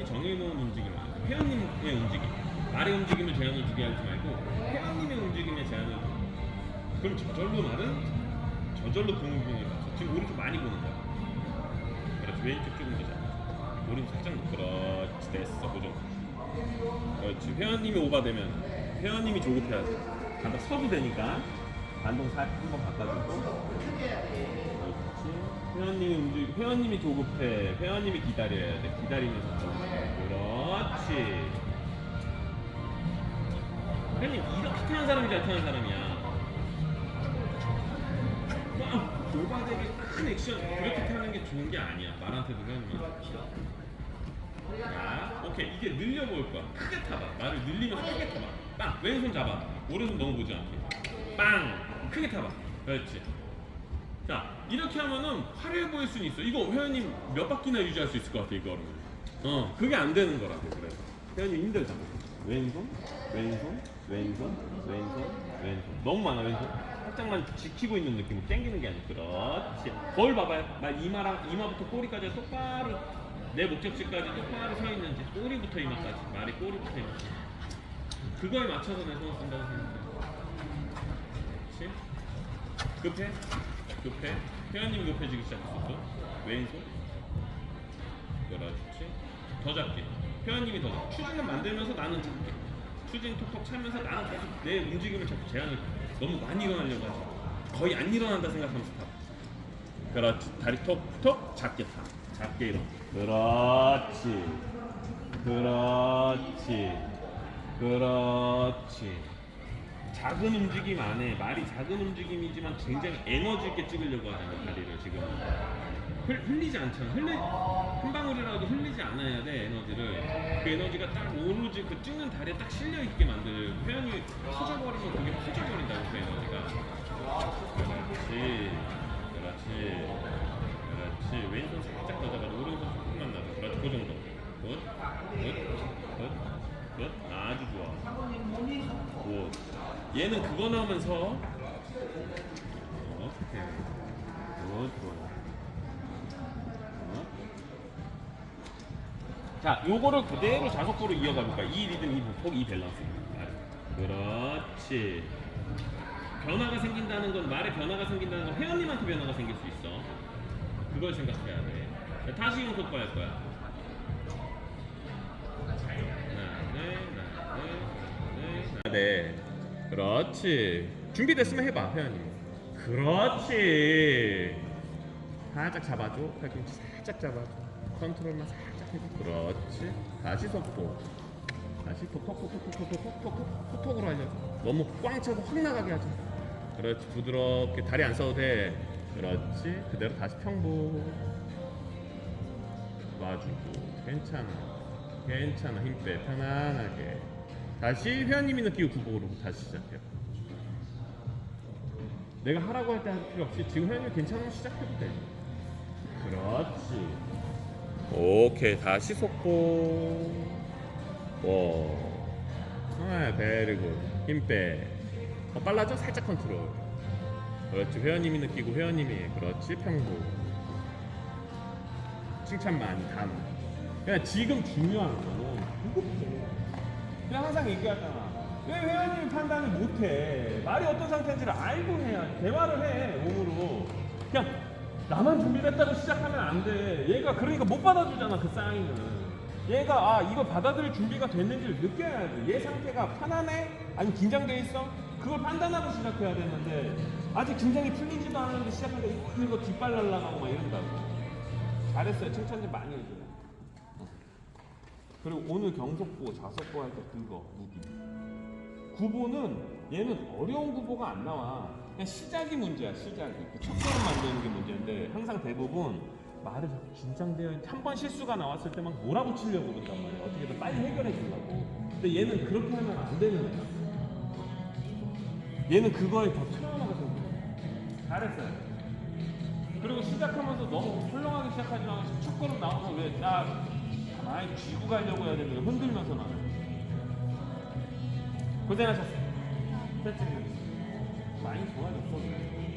회원님이 정해놓은 움직임. 회원님의 움직임. 말의 움직임을 제한을 두게 하지 말고 회원님의 움직임에 제한을 둬. 그럼 저절로 말은 저절로 그 움직임을 맞춰. 지금 오른쪽 많이 보는 거야. 그렇지. 왼쪽 조금 더 잡아. 오른쪽 살짝 놓 그렇지. 됐어. 그 정도. 그렇지. 회원님이 오바되면 회원님이 조급해야 돼. 반대 서도 되니까 반동 살 한번 바꿔주고. 회원님이 움직 회원님이 조급해. 회원님이 기다려야 돼. 기다리면서 쳐. 그렇지. 회원님 이렇게 타는 사람이 잘 타는 사람이야. 막 오바되게 큰 액션 그렇게 타는 게 좋은 게 아니야. 말한테도 회원님한테. 자, 오케이 이게 늘려볼 거야. 크게 타봐. 말을 늘리면서 크게 타봐. 빵 왼손 잡아. 오른손 너무 보지 않게. 빵 크게 타봐. 그렇지. 자 이렇게 하면은 화려해 보일 수는 있어. 이거 회원님 몇 바퀴나 유지할 수 있을 것 같아 이거를. 어 그게 안 되는 거라고 그래서. 회원님 힘들잖아. 왼손, 왼손, 왼손, 왼손, 왼손. 너무 많아 왼손. 살짝만 지키고 있는 느낌으로 당기는 게 아니야. 그렇지. 거울 봐봐요. 말 이마랑 이마부터 꼬리까지 똑바로 내 목적지까지 똑바로 서 있는지 꼬리부터 이마까지 말이 꼬리부터 이마까지. 그거에 맞춰서 내 손을 쓴다고 생각해. 그렇지. 급해? 급해? 회원님이 급해지기 시작했어. 또. 왼손. 그렇지. 더 작게. 회원님이 더 작게. 추진을 만들면서 나는 작게. 추진 톡톡 차면서 나는 계속 내 움직임을 자꾸 제한을 너무 많이 일어나려고 하지. 마. 거의 안 일어난다 생각하면서 타. 그렇지. 다리 톡톡 작게 타. 작게 일어나. 그렇지. 그렇지. 그렇지. 작은 움직임 안에 말이 작은 움직임이지만 굉장히 에너지 있게 찍으려고 하잖아 다리를 지금. 흘, 흘리지 않잖아. 흘리 한 방울이라도 흘리지 않아야 돼 에너지를. 그 에너지가 딱 오로지 그 찍는 다리에 딱 실려 있게 만들 표현이 터져버리면 그게 퍼져버린다고 그 에너지가. 그렇지. 그렇지. 그렇지. 왼손 살짝 더 잡아 오른손 조금만 나가 그렇지 그 정도 굿굿굿굿 아주 좋아 굿 얘는 그거 나오면서. 오케이 굿 좋아 어? 자 요거를 그대로 자석으로 이어가 볼까 이 리듬 이 보폭 이 밸런스. 그렇지. 변화가 생긴다는 건 말에 변화가 생긴다는 건 회원님한테 변화가 생길 수 있어. 그걸 생각해야 돼. 자, 다시 연속 할 거야. 하나 둘 하나 둘 하나 둘 네. 그렇지. 준비됐으면 해봐, 회원님. 그렇지. 살짝 잡아줘. 팔꿈치 살짝 잡아줘. 컨트롤만 살짝 해줘. 그렇지. 다시 속도. 다시 톡톡톡톡톡톡톡톡톡 톡톡으로 알려줘. 너무 꽝 차고 확 나가게. 마. 그렇지. 부드럽게 다리 안 써도 돼. 그렇지. 그대로 다시 평보. 놔주고. 괜찮아. 괜찮아. 힘 빼. 편안하게. 다시 회원님이 느끼고 구복으로 다시 시작해요. 내가 하라고 할 때 할 필요 없이 지금 회원님 괜찮으면 시작해도 돼. 그렇지. 오케이 다시 속보. 와. 아, 베리고 힘 빼. 더 빨라져? 살짝 컨트롤. 그렇지. 회원님이 느끼고 회원님이 그렇지. 평보. 칭찬 많이 담. 그냥 지금 중요한 거는 그거부터. 그냥 항상 얘기하잖아. 왜 회원님이 판단을 못해? 말이 어떤 상태인지를 알고 해야 대화를 해 몸으로. 그냥 나만 준비됐다고 시작하면 안 돼. 얘가 그러니까 못 받아주잖아 그 사인을. 얘가 아 이걸 받아들일 준비가 됐는지를 느껴야 돼. 얘 상태가 편안해? 아니면 긴장돼 있어? 그걸 판단하고 시작해야 되는데 아직 긴장이 풀리지도 않았는데 시작하는데 이거, 이거 뒷발 날라가고 막 이런다고. 잘했어요. 칭찬 좀 많이 해줘요. 그리고 오늘 경속보, 자석보 할때 그거 무기. 구보는 얘는 어려운 구보가 안 나와. 그냥 시작이 문제야, 시작이. 그 첫걸음 만드는 게 문제인데 항상 대부분 말을 자꾸 긴장되어 있 한번 실수가 나왔을 때막 몰아붙이려고 그런단 말이야. 어떻게든 빨리 해결해 주려고. 근데 얘는 그렇게 하면 안 되는 애야. 얘는 그거에 더 트라우마가 생겨. 잘했어요. 그리고 시작하면서 너무 훌륭하게 시작하지 말고 첫 걸음 나와서 왜나 가만히 쥐고 가려고 해야 되는 거 흔들면서 나와. 고생하셨어요. 됐지? 많이 좋아졌어.